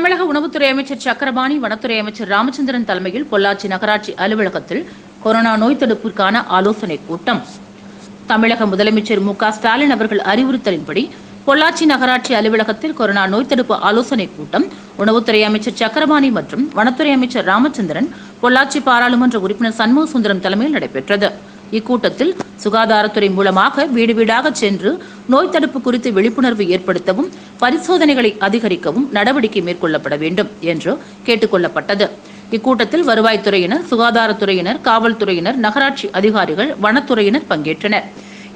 தமிழக உணவுத்துறை அமைச்சர் சக்கரபாணி வனத்துறை அமைச்சர் ராமச்சந்திரன் தலைமையில் பொள்ளாச்சி நகராட்சி அலுவலகத்தில் கொரோனா நோய் தடுப்பிற்கான ஆலோசனைக் கூட்டம். தமிழக முதலமைச்சர் மு க ஸ்டாலின் அவர்கள் அறிவுறுத்தலின்படி பொள்ளாச்சி நகராட்சி அலுவலகத்தில் கொரோனா நோய் தடுப்பு ஆலோசனைக் கூட்டம் உணவுத்துறை அமைச்சர் சக்கரபாணி மற்றும் வனத்துறை அமைச்சர் ராமச்சந்திரன் பொள்ளாச்சி பாராளுமன்ற உறுப்பினர் சண்முக சுந்தரம் தலைமையில் நடைபெற்றது. இக்கூட்டத்தில் சுகாதாரத்துறை மூலமாக வீடு வீடாக சென்று நோய் தடுப்பு குறித்து விழிப்புணர்வு ஏற்படுத்தவும் பரிசோதனைகளை அதிகரிக்கவும் நடவடிக்கை மேற்கொள்ளப்பட வேண்டும் என்று கேட்டுக்கொள்ளப்பட்டது. இக்கூட்டத்தில் வருவாய்த்துறையினர் சுகாதாரத்துறையினர் காவல்துறையினர் நகராட்சி அதிகாரிகள் வனத்துறையினர் பங்கேற்றனர்.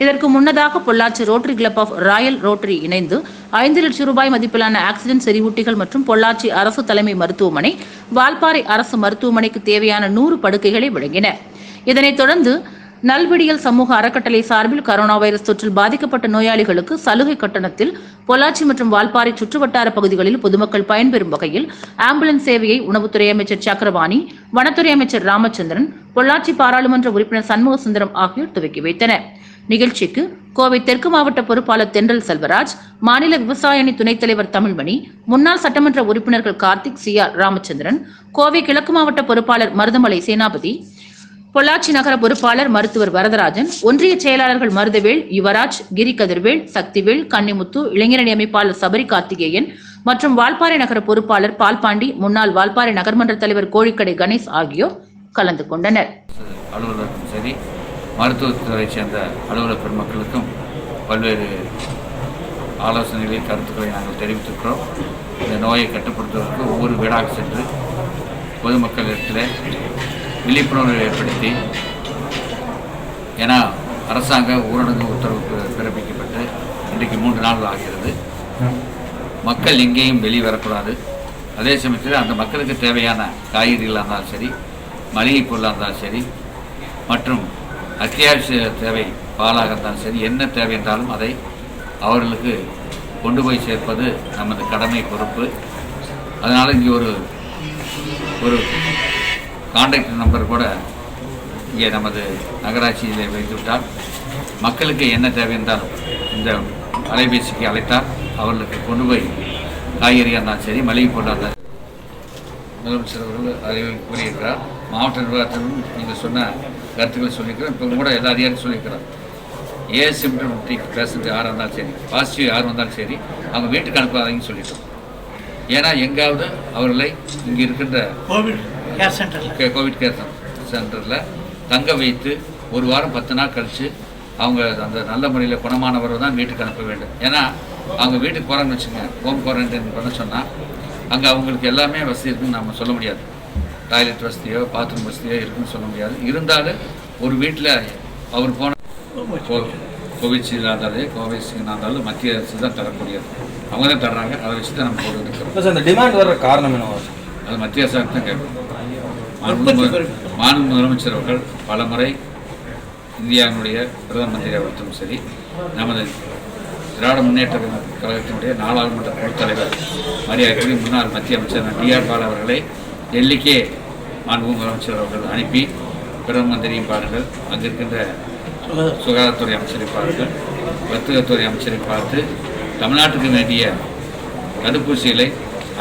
இதற்கு முன்னதாக Pollachi Rotary Club of Royal Rotary இணைந்து ஐந்து லட்சம் ரூபாய் மதிப்பிலான ஆக்சிஜன் செறிவூட்டிகள் மற்றும் பொள்ளாச்சி அரசு தலைமை மருத்துவமனை வால்பாறை அரசு மருத்துவமனைக்கு தேவையான நூறு படுக்கைகளை வழங்கின. இதனைத் தொடர்ந்து நல்விடியல் சமூக அறக்கட்டளை சார்பில் கரோனா வைரஸ் தொற்றில் பாதிக்கப்பட்ட நோயாளிகளுக்கு சலுகை கட்டணத்தில் பொள்ளாச்சி மற்றும் வால்பாறை சுற்றுவட்டார பகுதிகளில் பொதுமக்கள் பயன்பெறும் வகையில் ஆம்புலன்ஸ் சேவையை உணவுத்துறை அமைச்சர் சக்கரவாணி வனத்துறை அமைச்சர் ராமச்சந்திரன் பொள்ளாச்சி பாராளுமன்ற உறுப்பினர் சண்முக சுந்தரம் ஆகியோர் துவக்கி வைத்தனர். நிகழ்ச்சிக்கு கோவை தெற்கு மாவட்ட பொறுப்பாளர் தென்றல் செல்வராஜ் மாநில விவசாய அணி துணைத் தலைவர் தமிழ்மணி முன்னாள் சட்டமன்ற உறுப்பினர்கள் கார்த்திக் சி ஆர் ராமச்சந்திரன் கோவை கிழக்கு மாவட்ட பொறுப்பாளர் மருதமலை சேனாபதி பொள்ளாச்சி நகர பொறுப்பாளர் மருத்துவர் வரதராஜன் ஒன்றிய செயலாளர்கள் மருதவேல் யுவராஜ் கிரி கதிர்வேல் சக்திவேல் கன்னிமுத்து இளைஞரணி அமைப்பாளர் சபரி கார்த்திகேயன் மற்றும் வால்பாறை நகர பொறுப்பாளர் பால்பாண்டி முன்னாள் வால்பாறை நகர்மன்ற தலைவர் கோழிக்கடை கணேஷ் ஆகியோர் கலந்து கொண்டனர். அலுவலருக்கும் சரி. மருத்துவத்துறை சேர்ந்த அலுவலர் பெருமக்களுக்கும் பல்வேறு ஆலோசனைகளை கருத்துக்களை நாங்கள் தெரிவித்திருக்கிறோம். இந்த நோயை கட்டுப்படுத்துவதற்கு ஒவ்வொரு வீடாக சென்று பொதுமக்கள் இடத்துல விழிப்புணர்வு ஏற்படுத்தி ஏன்னா அரசாங்க ஊரடங்கு உத்தரவு பிறப்பிக்கப்பட்டு இன்றைக்கு மூன்று நாள் ஆகிறது. மக்கள் எங்கேயும் வெளியே வரக்கூடாது. அதே சமயத்தில் அந்த மக்களுக்கு தேவையான காய்கறிகளாக இருந்தாலும் சரி மளிகை பொருளாக இருந்தாலும் சரி மற்றும் அத்தியாவசிய தேவை பாலாக இருந்தாலும் சரி என்ன தேவை என்றாலும் அதை அவர்களுக்கு கொண்டு போய் சேர்ப்பது நமது கடமை பொறுப்பு. அதனால் இங்கே ஒரு ஒரு கான்டாக்ட் நம்பர் கூட இங்கே நமது நகராட்சியில் வைத்துவிட்டால் மக்களுக்கு என்ன தேவை என்றாலும் இந்த அலைபேசிக்கு அழைத்தால் அவர்களுக்கு கொண்டு போய் காய்கறியாக இருந்தாலும் சரி மளிகை பொருளாக இருந்தாலும் முதலமைச்சர் அவர்கள் அறிவு கூறியிருக்கிறார். மாவட்ட நிர்வாகத்திலும் நீங்கள் சொன்ன கருத்துக்களை சொல்லியிருக்கிறோம் இப்போ கூட எல்லா அதிகாரியும் சொல்லியிருக்கிறோம் ஏ சிம்டமெட்டிக் பேஷண்ட் யாராக இருந்தாலும் சரி பாசிட்டிவ் யார் வந்தாலும் சரி அவங்க வீட்டுக்கு அனுப்பாதீங்கன்னு சொல்லிட்டோம். ஏன்னா எங்காவது அவர்களை இங்கே இருக்கின்ற கோவிட் கேர் சென்டரில் கோவிட் கேர் சென்டரில் தங்க வைத்து ஒரு வாரம் பத்து நாள் கழித்து அவங்க அந்த நல்ல முறையில் குணமானவரை தான் வீட்டுக்கு அனுப்ப வேண்டும். ஏன்னா அவங்க வீட்டுக்கு போகிறாங்கன்னு வச்சுங்க ஹோம் குவாரண்டைன் பண்ண சொன்னால் அங்கே அவங்களுக்கு எல்லாமே வசதி இருக்குன்னு நம்ம சொல்ல முடியாது. டாய்லெட் வசதியோ பாத்ரூம் வசதியோ இருக்குன்னு சொல்ல முடியாது. இருந்தாலும் ஒரு வீட்டில் அவர் போன கோ- கோவிஷீல்டாக இருந்தாலும் கோவிஷீல்டாக இருந்தாலும் மத்திய அரசு தான் தரக்கூடியது. அவங்க தான் தர்றாங்க. அதை வச்சு தான் நம்ம போட்டு இருக்கிறோம் இந்த டிமாண்ட் வர்ற காரணம் என்னவா? சார் அது மத்திய அரசாங்கம் தான் கேட்கும். மாநில மாண்பு முதலமைச்சர் அவர்கள் பலமுறை இந்தியாவினுடைய பிரதம மந்திரி அவர்களும் சரி நமது திராவிட முன்னேற்ற கழகத்தினுடைய நாடாளுமன்ற குழு தலைவர் மரியாதைக்குரிய முன்னாள் மத்திய அமைச்சர் டி ஆர் பால் அவர்களை டெல்லிக்கே மாண்பு முதலமைச்சர் அவர்கள் அனுப்பி பிரதம மந்திரியும் பாருங்கள் அங்கிருக்கின்ற சுகாதாரத்துறை அமைச்சரை பாருங்கள் வர்த்தகத்துறை அமைச்சரை பார்த்து தமிழ்நாட்டுக்கு வேண்டிய தடுப்பூசிகளை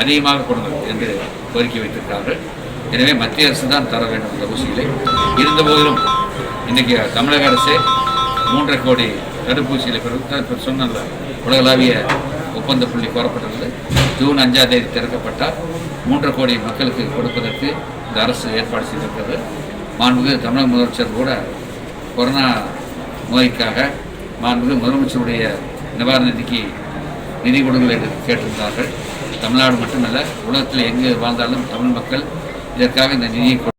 அதிகமாக கொடுங்கள் என்று கோரிக்கை வைத்திருக்கிறார்கள். எனவே மத்திய அரசு தான் தர வேண்டும் இந்த ஊசிகளை இருந்தபோதிலும் இன்றைக்கி தமிழக அரசே மூன்றரை கோடி தடுப்பூசிகளை பெறுவது சொன்னல உலகளாவிய ஒப்பந்த புள்ளி கோரப்பட்டுள்ளது ஜூன் அஞ்சாம் தேதி திறக்கப்பட்டால் மூன்றரை கோடி மக்களுக்கு கொடுப்பதற்கு இந்த அரசு ஏற்பாடு செய்திருக்கிறது. மாண்புமிகு தமிழக முதலமைச்சர் கூட கொரோனா நோய்க்காக மாண்புமிகு முதலமைச்சருடைய நிவாரண நிதிக்கு நிதி கொடுங்கள் என்று கேட்டிருந்தார்கள். தமிழ்நாடு மட்டுமல்ல உலகத்தில் எங்கு வாழ்ந்தாலும் தமிழ் மக்கள் இதற்காக இந்த நிதியை கொடு-